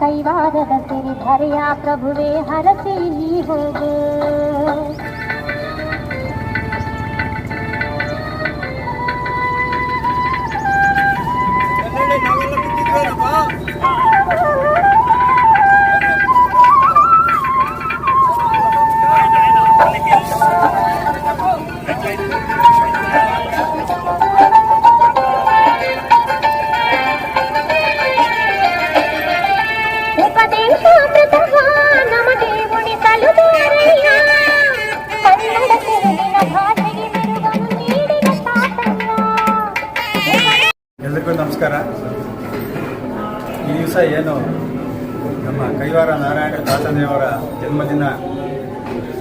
कई बार रस गिरी धरिया प्रभुवे हर से ही हो गए ಏನು ನಮ್ಮ ಕೈವಾರ ನಾರಾಯಣ ತಾತನೆಯವರ ಜನ್ಮದಿನ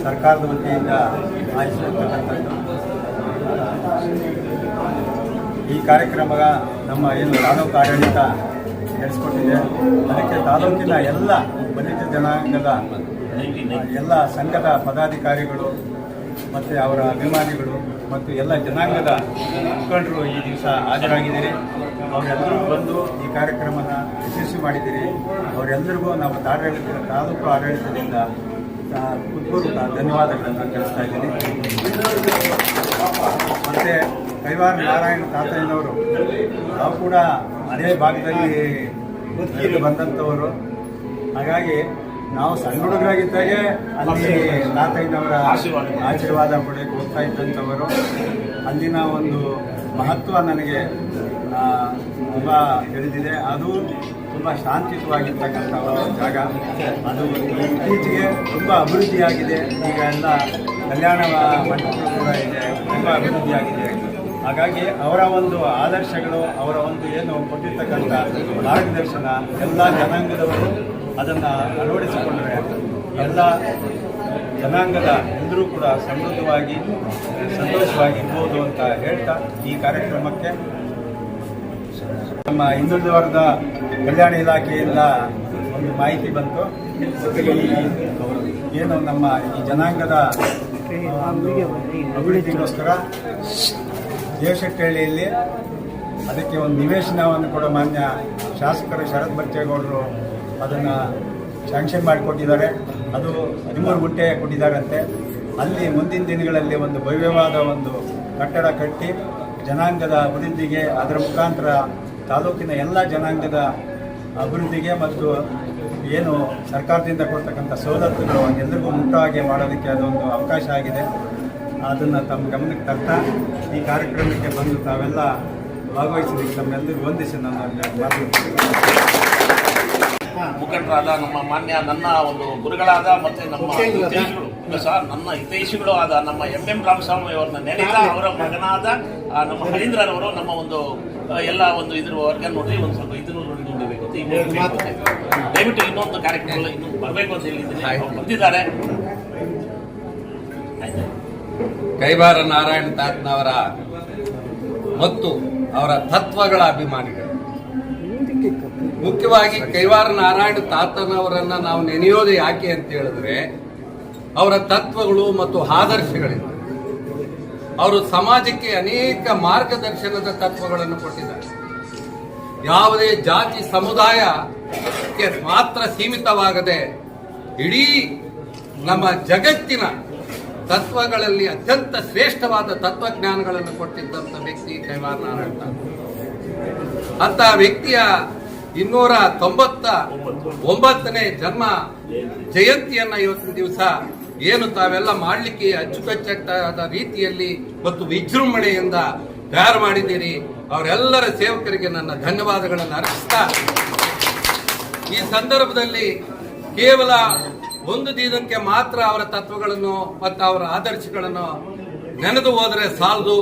ಸರ್ಕಾರದ ವತಿಯಿಂದ ಆಯೋಜಿಸಿರ್ತಕ್ಕಂಥದ್ದು ಈ ಕಾರ್ಯಕ್ರಮ ನಮ್ಮ ಏನು ತಾಲೂಕು ಆಡಳಿತ ನಡೆಸಿಕೊಟ್ಟಿದೆ. ಅದಕ್ಕೆ ತಾಲೂಕಿನ ಎಲ್ಲ ಬಲಿತ ಜನಾಂಗದ, ಎಲ್ಲ ಸಂಘದ ಪದಾಧಿಕಾರಿಗಳು ಮತ್ತು ಅವರ ಅಭಿಮಾನಿಗಳು ಮತ್ತು ಎಲ್ಲ ಜನಾಂಗದ ಮುಖಂಡರು ಈ ದಿವಸ ಹಾಜರಾಗಿದ್ದೀರಿ. ಅವರೆಲ್ಲರೂ ಬಂದು ಈ ಕಾರ್ಯಕ್ರಮನ ಯಶಸ್ವಿ ಮಾಡಿದ್ದೀರಿ. ಅವರೆಲ್ಲರಿಗೂ ನಾವು ಆಡಳಿತ ತಾಲೂಕು ಆಡಳಿತದಿಂದ ಉತ್ಪೂರ್ವಕ ಧನ್ಯವಾದಗಳನ್ನು ತಿಳಿಸ್ತಾ ಇದ್ದೀನಿ. ಮತ್ತು ಕೈವಾರ ನಾರಾಯಣ ತಾತಯ್ಯನವರು, ನಾವು ಕೂಡ ಅದೇ ಭಾಗದಲ್ಲಿ ಬಂದಂಥವರು. ಹಾಗಾಗಿ ನಾವು ಸಣ್ಣ ಹುಡುಗರಾಗಿದ್ದಾಗೆ ಅಲ್ಲಿ ತಾತಯ್ಯನವರ ಆಶೀರ್ವಾದ. ಪಡೆ ಹೋಗ್ತಾ ಇದ್ದಂಥವರು. ಅಲ್ಲಿನ ಒಂದು ಮಹತ್ವ ನನಗೆ ತುಂಬ ತಿಳಿದಿದೆ. ಅದು ತುಂಬ ಶಾಂತಿಯುತವಾಗಿರ್ತಕ್ಕಂಥ ಜಾಗ. ಅದು ಇತ್ತೀಚೆಗೆ ತುಂಬ ಅಭಿವೃದ್ಧಿಯಾಗಿದೆ. ಈಗ ಎಲ್ಲ ಕಲ್ಯಾಣ ಮಂಟಪಗಳು ಕೂಡ ಇದೆ. ತುಂಬ ಅಭಿವೃದ್ಧಿಯಾಗಿದೆ. ಹಾಗಾಗಿ ಅವರ ಒಂದು ಆದರ್ಶಗಳು ಅವರ ಒಂದು ಏನು ಕೊಟ್ಟಿರ್ತಕ್ಕಂಥ ಮಾರ್ಗದರ್ಶನ ಎಲ್ಲ ಜನಾಂಗದವರು ಅದನ್ನು ಅಳವಡಿಸಿಕೊಂಡರೆ ಎಲ್ಲ ಜನಾಂಗದ ಎಲ್ಲರೂ ಕೂಡ ಸಮೃದ್ಧವಾಗಿ, ಸಂತೋಷವಾಗಿ ಇರ್ಬೋದು ಅಂತ ಹೇಳ್ತಾ ಈ ಕಾರ್ಯಕ್ರಮಕ್ಕೆ ನಮ್ಮ ಹಿಂದುಳಿದ ವರ್ಗದ ಕಲ್ಯಾಣ ಇಲಾಖೆಯಿಂದ ಒಂದು ಮಾಹಿತಿ ಬಂತು. ಏನು ನಮ್ಮ ಈ ಜನಾಂಗದ ಅಭಿವೃದ್ಧಿಗೋಸ್ಕರ ದೇಶಕ್ಕೆಳ್ಳಿಯಲ್ಲಿ ಅದಕ್ಕೆ ಒಂದು ನಿವೇಶನವನ್ನು ಕೂಡ ಮಾನ್ಯ ಶಾಸಕರು ಶರತ್ ಬಚ್ಚೇಗೌಡರು ಅದನ್ನು ಸ್ಯಾಂಕ್ಷನ್ ಮಾಡಿಕೊಟ್ಟಿದ್ದಾರೆ. ಅದು ಹದಿಮೂರು ಗುಂಟೆ ಕೊಟ್ಟಿದ್ದಾರಂತೆ ಅಲ್ಲಿ ಮುಂದಿನ ದಿನಗಳಲ್ಲಿ ಒಂದು ಭವ್ಯವಾದ ಒಂದು ಕಟ್ಟಡ ಕಟ್ಟಿ ಜನಾಂಗದ ಅಭಿವೃದ್ಧಿಗೆ ಅದರ ಮುಖಾಂತರ ತಾಲೂಕಿನ ಎಲ್ಲ ಜನಾಂಗದ ಅಭಿವೃದ್ಧಿಗೆ ಮತ್ತು ಏನು ಸರ್ಕಾರದಿಂದ ಕೊಡ್ತಕ್ಕಂಥ ಸವಲತ್ತುಗಳು ಎಲ್ಲರಿಗೂ ಮುಕ್ತವಾಗಿ ಮಾಡೋದಕ್ಕೆ ಅದೊಂದು ಅವಕಾಶ ಆಗಿದೆ. ಅದನ್ನು ತಮ್ಮ ಗಮನಕ್ಕೆ ತರ್ತಾ ಈ ಕಾರ್ಯಕ್ರಮಕ್ಕೆ ಬಂದು ತಾವೆಲ್ಲ ಭಾಗವಹಿಸಿದ್ದೀವಿ ತಮ್ಮೆಲ್ಲರಿಗೂ ವಂದಿಸಿ ನನ್ನ ಮಾತು ಮುಖಂಡರಾದ ನಮ್ಮ ಮಾನ್ಯ ನನ್ನ ಒಂದು ಗುರುಗಳಾದ ಮತ್ತೆ ನಮ್ಮ ಹಿತೈಷಿಗಳು. ಸರ್ ನನ್ನ ಹಿತೈಷಿಗಳು ಆದ ನಮ್ಮ ಎಂ ಎಂ ರಾಮಸ್ವಾಮಿ ಅವರನ್ನ ನೆನೆದ ಅವರ ಮಗನಾದ ಆ, ನಮ್ಮ ಹರೀಂದ್ರರವರು ನಮ್ಮ ಒಂದು ಎಲ್ಲ ಒಂದು ಇದ್ರ ವರ್ಗ ನೋಡ್ರಿ ಒಂದು ಸ್ವಲ್ಪ ಇದನ್ನು ನೋಡಿ ನೋಡಬೇಕು ಅಂತ ಇನ್ನೊಂದು ದಯವಿಟ್ಟು ಇನ್ನೊಂದು ಕಾರ್ಯಕ್ರಮ ಇನ್ನೊಂದು ಬರಬೇಕು ಅಂತ ಹೇಳಿದ್ದೀನಿ. ಬಂದಿದ್ದಾರೆ. ಕೈಬಾರ ಕೈವಾರ ನಾರಾಯಣ ತಾತ್ನವರ ಮತ್ತು ಅವರ ತತ್ವಗಳ ಅಭಿಮಾನಿಗಳು. ಮುಖ್ಯವಾಗಿ ಕೈವಾರ ನಾರಾಯಣ ತಾತನವರನ್ನ ನಾವು ನೆನೆಯೋದು ಯಾಕೆ ಅಂತ ಹೇಳಿದ್ರೆ, ಅವರ ತತ್ವಗಳು ಮತ್ತು ಆದರ್ಶಗಳಿಂದ ಅವರು ಸಮಾಜಕ್ಕೆ ಅನೇಕ ಮಾರ್ಗದರ್ಶನದ ತತ್ವಗಳನ್ನು ಕೊಟ್ಟಿದ್ದಾರೆ ಯಾವುದೇ ಜಾತಿ ಸಮುದಾಯಕ್ಕೆ ಮಾತ್ರ ಸೀಮಿತವಾಗದೆ ಇಡೀ ನಮ್ಮ ಜಗತ್ತಿನ ತತ್ವಗಳಲ್ಲಿ ಅತ್ಯಂತ ಶ್ರೇಷ್ಠವಾದ ತತ್ವಜ್ಞಾನಗಳನ್ನು ಕೊಟ್ಟಿದ್ದಂಥ ವ್ಯಕ್ತಿ ಕೈವಾರ ನಾರಾಯಣ. ಅಂತ ವ್ಯಕ್ತಿಯ ಇನ್ನೂರ ತೊಂಬತ್ತ ಒಂಬತ್ತನೇ ಜನ್ಮ ಜಯಂತಿಯನ್ನ ಇವತ್ತಿನ ದಿವಸ ಏನು ತಾವೆಲ್ಲ ಮಾಡಲಿಕ್ಕೆ ಅಚ್ಚುಕಚ್ಚಾದ ರೀತಿಯಲ್ಲಿ ಮತ್ತು ವಿಜೃಂಭಣೆಯಿಂದ ತಯಾರು ಮಾಡಿದ್ದೀರಿ. ಅವರೆಲ್ಲರ ಸೇವಕರಿಗೆ ನನ್ನ ಧನ್ಯವಾದಗಳನ್ನು ಅರ್ಪಿಸ್ತಾ ಈ ಸಂದರ್ಭದಲ್ಲಿ ಕೇವಲ ಒಂದು ದಿನಕ್ಕೆ ಮಾತ್ರ ಅವರ ತತ್ವಗಳನ್ನು ಮತ್ತು ಅವರ ಆದರ್ಶಗಳನ್ನು ನೆನೆದು ಹೋದರೆ ಸಾಲದು.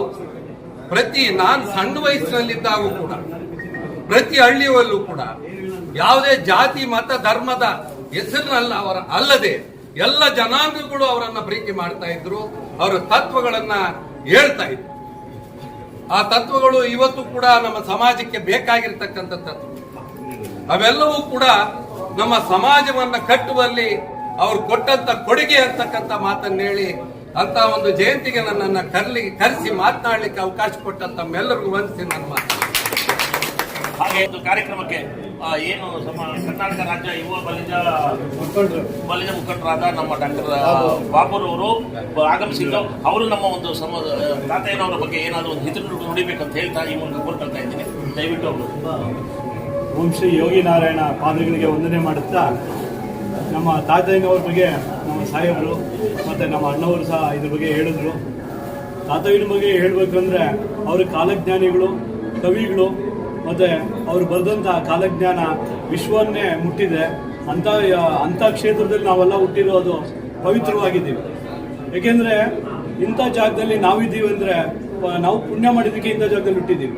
ಪ್ರತಿ ನಾನು ಸಣ್ಣ ವಯಸ್ಸಿನಲ್ಲಿದ್ದಾಗೂ ಕೂಡ ಪ್ರತಿ ಹಳ್ಳಿಯಲ್ಲೂ ಕೂಡ ಯಾವುದೇ ಜಾತಿ, ಮತ, ಧರ್ಮದ ಹೆಸರಿನಲ್ಲ ಅವರ ಅಲ್ಲದೆ ಎಲ್ಲ ಜನಾಂಗಗಳು ಅವರನ್ನ ಪ್ರೀತಿ ಮಾಡ್ತಾ ಇದ್ರು, ಅವರ ತತ್ವಗಳನ್ನ ಹೇಳ್ತಾ ಇದ್ರು. ಆ ತತ್ವಗಳು ಇವತ್ತು ಕೂಡ ನಮ್ಮ ಸಮಾಜಕ್ಕೆ ಬೇಕಾಗಿರ್ತಕ್ಕಂಥ ತತ್ವ. ಅವೆಲ್ಲವೂ ಕೂಡ ನಮ್ಮ ಸಮಾಜವನ್ನ ಕಟ್ಟುವಲ್ಲಿ ಅವ್ರು ಕೊಟ್ಟಂತ ಕೊಡುಗೆ ಅಂತಕ್ಕಂಥ ಮಾತನ್ನೇಳಿ ಅಂತ ಒಂದು ಜಯಂತಿಗೆ ನನ್ನನ್ನು ಕರ್ಲಿ, ಕರೆಸಿ ಮಾತನಾಡಲಿಕ್ಕೆ ಅವಕಾಶ ಕೊಟ್ಟಂತ ತಮ್ಮೆಲ್ಲರಿಗೂ ವಂದಿಸಿ ನನ್ನ ಮಾತು. ಹಾಗೆ ಒಂದು ಕಾರ್ಯಕ್ರಮಕ್ಕೆ ಏನು ಕರ್ನಾಟಕ ರಾಜ್ಯ ಯುವ ಬಲಿಜ ಬಲಿಜ ಮುಖಂಡರಾದ ನಮ್ಮ ಡಾಕ್ಟರ್ ಬಾಬುರವರು ಆಗಮಿಸಿದ್ದು. ಅವರು ನಮ್ಮ ಒಂದು ಸಮ ತಾತಯ್ಯನವರ ಬಗ್ಗೆ ಏನಾದರೂ ಒಂದು ಹಿತ ಅಂತ ಹೇಳ್ತಾ ಈ ಮೂಲಕ ಕೋರ್ಕೊಳ್ತಾ ಇದ್ದೀನಿ. ದಯವಿಟ್ಟು ಅವರು. ಓಂ ಶ್ರೀ ಯೋಗಿ ನಾರಾಯಣ ಪಾದಗಳಿಗೆ ವಂದನೆ ಮಾಡುತ್ತಾ, ನಮ್ಮ ತಾತಯ್ಯನವ್ರ ಬಗ್ಗೆ ನಮ್ಮ ಸಾಹೇಬರು ಮತ್ತು ನಮ್ಮ ಅಣ್ಣವರು ಸಹ ಇದ್ರ ಬಗ್ಗೆ ಹೇಳಿದ್ರು. ತಾತಯ್ಯನ ಬಗ್ಗೆ ಹೇಳಬೇಕಂದ್ರೆ, ಅವರು ಕಾಲಜ್ಞಾನಿಗಳು, ಕವಿಗಳು ಮತ್ತು ಅವರು ಬರೆದಂಥ ಕಾಲಜ್ಞಾನ ವಿಶ್ವವನ್ನೇ ಮುಟ್ಟಿದೆ. ಅಂಥ ಅಂಥ ಕ್ಷೇತ್ರದಲ್ಲಿ ನಾವೆಲ್ಲ ಹುಟ್ಟಿರೋದು ಪವಿತ್ರವಾಗಿದ್ದೀವಿ. ಏಕೆಂದರೆ ಇಂಥ ಜಾಗದಲ್ಲಿ ನಾವಿದ್ದೀವಿ ಅಂದರೆ ನಾವು ಪುಣ್ಯ ಮಾಡಿದ್ದಕ್ಕೆ ಇಂಥ ಜಾಗದಲ್ಲಿ ಹುಟ್ಟಿದ್ದೀವಿ.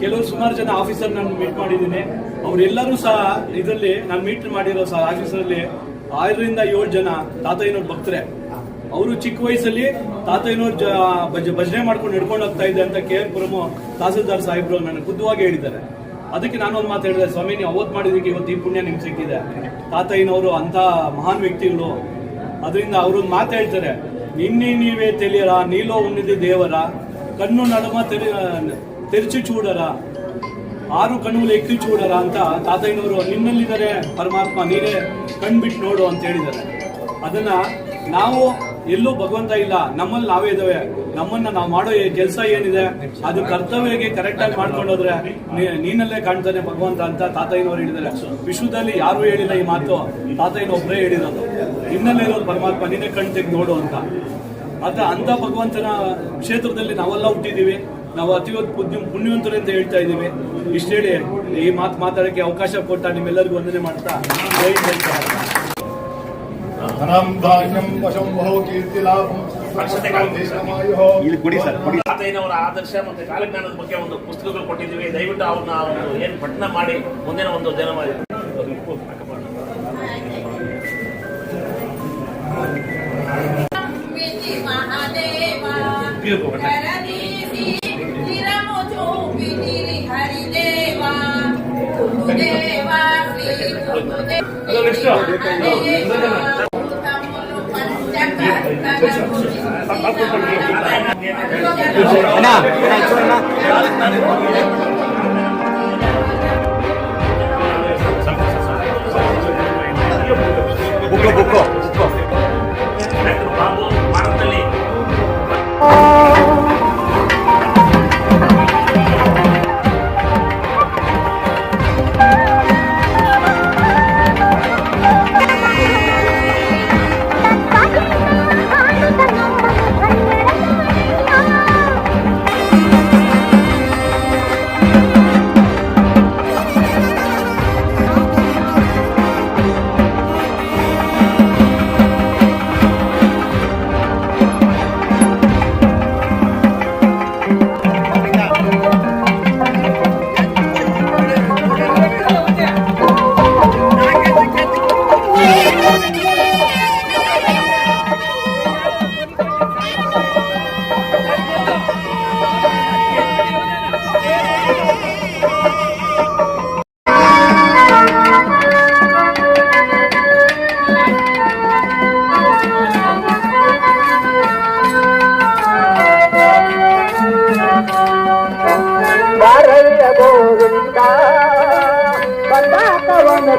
ಕೆಲವರು ಸುಮಾರು ಜನ ಆಫೀಸರ್ ನಾನು ಮೀಟ್ ಮಾಡಿದ್ದೀನಿ. ಅವರೆಲ್ಲರೂ ಸಹ ಇದರಲ್ಲಿ, ನಾನು ಮೀಟ್ ಮಾಡಿರೋ ಸಹ ಆಫೀಸರಲ್ಲಿ ಆರರಿಂದ ಏಳು ಜನ ತಾತಯ್ಯನವ್ರ ಭಕ್ತರೆ. ಅವರು ಚಿಕ್ಕ ವಯಸ್ಸಲ್ಲಿ ತಾತಯ್ಯನವ್ರು ಭಜ ಭಜನೆ ಮಾಡ್ಕೊಂಡು ನಡ್ಕೊಂಡು ಹೋಗ್ತಾ ಇದ್ದೆ ಅಂತ ಕೆ ಆರ್ ಪುರಮು ತಹಸೀಲ್ದಾರ್ ಸಾಹೇಬ್ರು ನನಗೆ ಖುದ್ದುವಾಗಿ ಹೇಳಿದ್ದಾರೆ. ಅದಕ್ಕೆ ನಾನು ಒಂದು ಮಾತು ಹೇಳಿದೆ, ಸ್ವಾಮಿ, ನೀವು ಅವತ್ತು ಮಾಡಿದಕ್ಕೆ ಇವತ್ತು ಈ ಪುಣ್ಯ ನಿಮ್ಗೆ ಸಿಕ್ಕಿದೆ. ತಾತಯ್ಯನವರು ಅಂಥ ಮಹಾನ್ ವ್ಯಕ್ತಿಗಳು. ಅದರಿಂದ ಅವರೊಂದು ಮಾತು ಹೇಳ್ತಾರೆ, ನಿನ್ನೆ ನೀವೇ ತೆಲಿಯರ ನೀಲೋ ಉಣ್ಣಿದೆ ದೇವರ, ಕಣ್ಣು ನಡುಮ ತೆರಿ ತೆರಚಿ ಚೂಡರ, ಆರು ಕಣ್ಣು ಎಕ್ಕಿ ಚೂಡರ ಅಂತ ತಾತಯ್ಯನವರು ನಿನ್ನಲ್ಲಿದ್ದಾರೆ ಪರಮಾತ್ಮ, ನೀನೇ ಕಣ್ಬಿಟ್ಟು ನೋಡು ಅಂತ ಹೇಳಿದ್ದಾರೆ. ಅದನ್ನು ನಾವು ಎಲ್ಲೂ ಭಗವಂತ ಇಲ್ಲ. ನಮ್ಮಲ್ಲಿ ನಾವೇ ಇದಾವೆ ನಮ್ಮನ್ನ ನಾವು ಮಾಡೋ ಕೆಲಸ ಏನಿದೆ, ಅದು ಕರ್ತವ್ಯಕ್ಕೆ ಕರೆಕ್ಟ್ ಆಗಿ ಮಾಡ್ಕೊಂಡೋದ್ರೆ ನೀನಲ್ಲೇ ಕಾಣ್ತಾನೆ ಭಗವಂತ ಅಂತ ತಾತಯ್ಯನವರು ಹೇಳಿದ್ದಾರೆ. ವಿಶ್ವದಲ್ಲಿ ಯಾರು ಹೇಳಿಲ್ಲ ಈ ಮಾತು. ತಾತಯ್ಯನ ಒಬ್ಬರೇ ಹೇಳಿರೋದು. ನಿನ್ನಲ್ಲೇ ಇರೋದು ಪರಮಾತ್ಮ, ನಿನ್ನೆ ಕಣ್ ತೆಗೆದು ನೋಡು ಅಂತ. ಅದ ಅಂತ ಭಗವಂತನ ಕ್ಷೇತ್ರದಲ್ಲಿ ನಾವೆಲ್ಲ ಹುಟ್ಟಿದೀವಿ ನಾವು ಅತಿ ಪುಣ್ಯ, ಪುಣ್ಯವಂತರು ಅಂತ ಹೇಳ್ತಾ ಇದ್ದೀವಿ. ಇಷ್ಟು ಹೇಳಿ, ಈ ಮಾತು ಮಾತಾಡಕ್ಕೆ ಅವಕಾಶ ಕೊಟ್ಟ ನಿಮ್ಮೆಲ್ಲರಿಗೂ ವಂದನೆ ಮಾಡ್ತಾ ಜೈ ಜೈ ಕರ್ನಾಟಕ. ಧನಂ ಧಾನ್ಯಂ ವಶಂ ವಹೋ ಕೀರ್ತಿಲಾಭಂ ದೇಶಮಾಯುಹೋ ತಾತಯ್ಯನವರ ಆದರ್ಶ ಮತ್ತೆ ಕಾಲಜ್ಞಾನದ ಬಗ್ಗೆ ಒಂದು ಪುಸ್ತಕಗಳು ಕೊಟ್ಟಿದ್ದೀವಿ ದಯವಿಟ್ಟು ಅವ್ರನ್ನ ಒಂದು ಏನು ಪಠಣ ಮಾಡಿ ಮುಂದಿನ ಒಂದು ದಿನ ಮಾಡಿ அண்ணா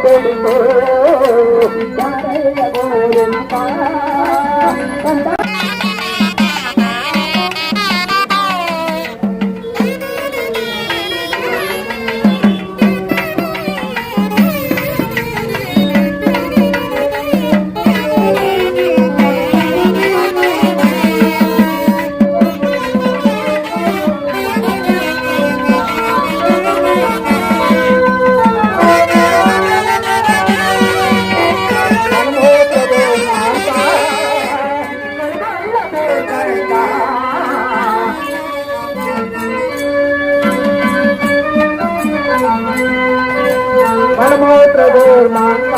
பெருந்தோ नमो प्रभो माता